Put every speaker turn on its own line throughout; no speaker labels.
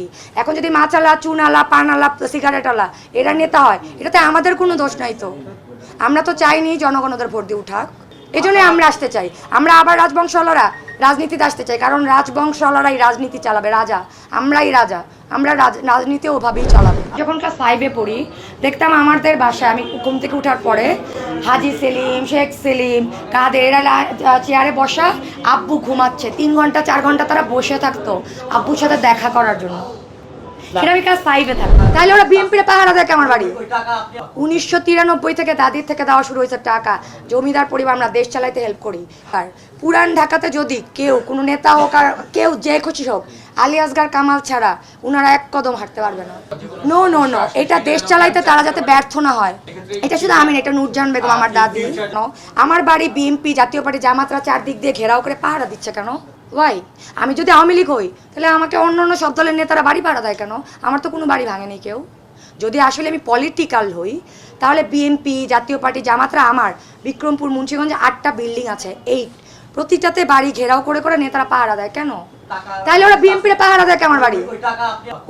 রাজনীতি এখন যদি মাছালা, চুনালা, পানালা সিগারেট আলা এরা নেতা হয়, এটাতে আমাদের কোনো দোষ নাই তো। আমরা তো চাইনি জনগণ ওদের ভোট দিয়ে উঠাক। এই জন্যই আমরা আসতে চাই। আমরা আবার রাজবংশলরা রাজনীতিতে আসতে চাই, কারণ রাজবংশলরাই রাজনীতি চালাবে, রাজা। আমরাই রাজা। আমরা রাজ- রাজনীতি ওভাবেই চালাবো। যখন ক্লাস ফাইভে পড়ি, দেখতাম আমাদের বাসায়, আমি ঘুম থেকে উঠার পরে হাজি সেলিম, শেখ সেলিম, কাদের এরা চেয়ারে বসা আব্বু ঘুমাচ্ছে। তিন ঘণ্টা, চার ঘণ্টা তারা বসে থাকতো আব্বুর সাথে দেখা করার জন্য। সেটা তাহলে ওরা পাহারা আমার বাড়ি? উনিশশো তিরানব্বই থেকে দাদির থেকে দেওয়া শুরু হয়েছে জমিদার আমরা দেশ চালাইতে হেল্প করি। আর পুরান ঢাকাতে যদি কেউ, কোনো কেউ যে খুশি হোক কামাল ছাড়া উনারা এক কদম হাঁটতে পারবে না। নো নো নো এটা দেশ চালাইতে তারা যাতে ব্যর্থ না হয়। এটা শুধু আমি এটা নুরজান বেগম আমার দাদি no, আমার বাড়ি বিএনপি জাতীয় পার্টি জামাতরা চারদিক দিয়ে ঘেরাও করে পাহারা দিচ্ছে কেন? ওয়াই আমি যদি আওয়ামী লীগ হই তাহলে আমাকে অন্য অন্য সব দলের নেতারা বাড়ি ভাড়া দেয় কেন? আমার তো কোনো বাড়ি ভাঙেনি কেউ। যদি আসলে আমি পলিটিক্যাল হই তাহলে বিএনপি জাতীয় পার্টি জামাতরা আমার বিক্রমপুর মুন্সিগঞ্জে আটটা বিল্ডিং আছে এইট প্রতিটাতে বাড়ি ঘেরাও করে করে নেতারা পাহারা দেয় কেন? তাহলে ওরা বিএনপির পাহারা দেয় আমার বাড়ি?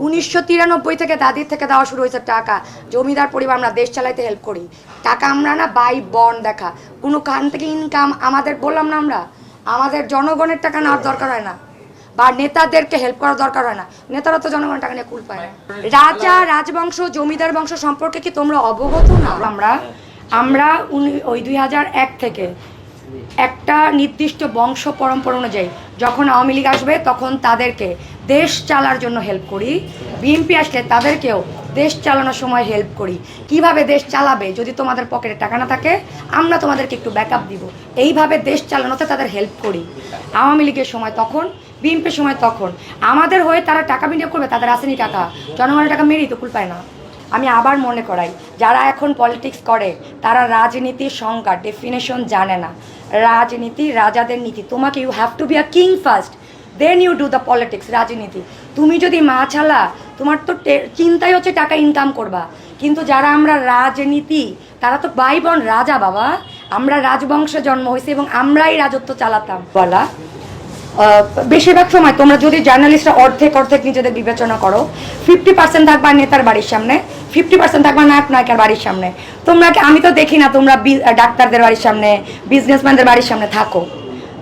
উনিশশো তিরানব্বই থেকে দাদির থেকে দেওয়া শুরু হয়েছে টাকা। জমিদার পরিবার আমরা দেশ চালাইতে হেল্প করি। টাকা আমরা না বাই বন দেখা। কোনো কান থেকে ইনকাম আমাদের বললাম না আমরা। আমাদের জনগণের টাকা নেওয়ার দরকার হয় না। বা নেতাদেরকে হেল্প করার দরকার হয় না। নেতারা তো জনগণের টাকা নিয়ে কুল পায়। না রাজা রাজবংশ জমিদার বংশ সম্পর্কে কি তোমরা অবগত না? আমরা আমরা ওই দুই হাজার এক থেকে একটা নির্দিষ্ট বংশ পরম্পরা অনুযায়ী যখন আওয়ামী লীগ আসবে, তখন তাদেরকে দেশ চালার জন্য হেল্প করি। বিএনপি আসলে তাদেরকেও দেশ চালানোর সময় হেল্প করি। কীভাবে দেশ চালাবে যদি তোমাদের পকেটে টাকা না থাকে, আমরা তোমাদেরকে একটু ব্যাকআপ দিব। এইভাবে দেশ চালানোতে তাদের হেল্প করি। আওয়ামী লীগের সময় তখন, বিএনপির সময় তখন। আমাদের হয়ে তারা টাকা বিনিয়োগ করবে, তাদের আসেনি টাকা। জনগণের টাকা মেরেই তো কুল পায় না। আমি আবার মনে করাই, যারা এখন পলিটিক্স করে, তারা রাজনীতির সংজ্ঞা ডেফিনেশন জানে না। রাজনীতি রাজাদের নীতি। তোমাকে you have to be a king first then you do the politics রাজনীতি। তুমি যদি মাছালা, তোমার তো চিন্তাই হচ্ছে টাকা ইনকাম করবা। কিন্তু যারা আমরা রাজনীতি, তারা তো ভাই বোন রাজা বাবা। আমরা রাজবংশে জন্ম হয়েছি এবং আমরাই রাজত্ব চালাতাম। বলা বেশিরভাগ সময় তোমরা যদি জার্নালিস্টরা অর্ধেক অর্ধেক নিজেদের বিবেচনা করো ফিফটি পার্সেন্ট থাকবা নেতার বাড়ির সামনে ফিফটি পার্সেন্ট থাকবা নায়ক, নায়িকার বাড়ির সামনে। তোমরা আমি তো দেখি না তোমরা ডাক্তারদের বাড়ির সামনে বিজনেসম্যানদের বাড়ির সামনে থাকো।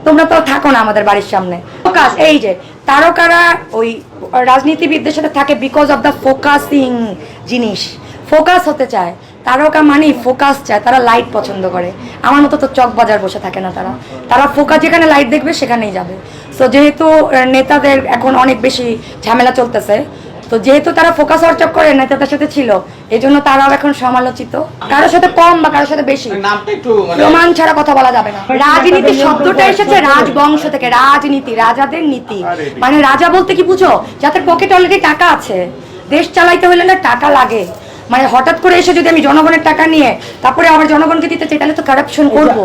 তোমরা তো থাকো না আমাদের বাড়ির সামনে। ফোকাস এই যে, তারকারা ওই রাজনীতিবিদদের সাথে থাকে বিকজ অফ দ্য ফোকাসিং জিনিস। ফোকাস হতে চায়। তারকা মানেই ফোকাস চায় তারা লাইট পছন্দ করে। আমার মতো তো চক বাজার বসে থাকে না তারা। তারা ফোকাস যেখানে লাইট দেখবে সেখানেই যাবে। সো যেহেতু নেতাদের এখন অনেক বেশি ঝামেলা চলতেছে তো যেহেতু তারা ফোকাস অর্চক করে নেতাদের সাথে ছিল এই জন্য তারাও এখন সমালোচিত। কারোর সাথে কম বা কারোর সাথে বেশি।
নামটা একটু মানে
প্রমাণ ছাড়া কথা বলা যাবে না। রাজনীতি শব্দটা এসেছে রাজবংশ থেকে রাজনীতি রাজাদের নীতি। মানে রাজা বলতে কি বুঝো? যাদের পকেটে অলরেডি টাকা আছে দেশ চালাইতে হলে না টাকা লাগে। মানে হঠাৎ করে এসে যদি আমি জনগণের টাকা নিয়ে তারপরে আবার জনগণকে দিতে চাই, তাহলে তো কারাপশন করব।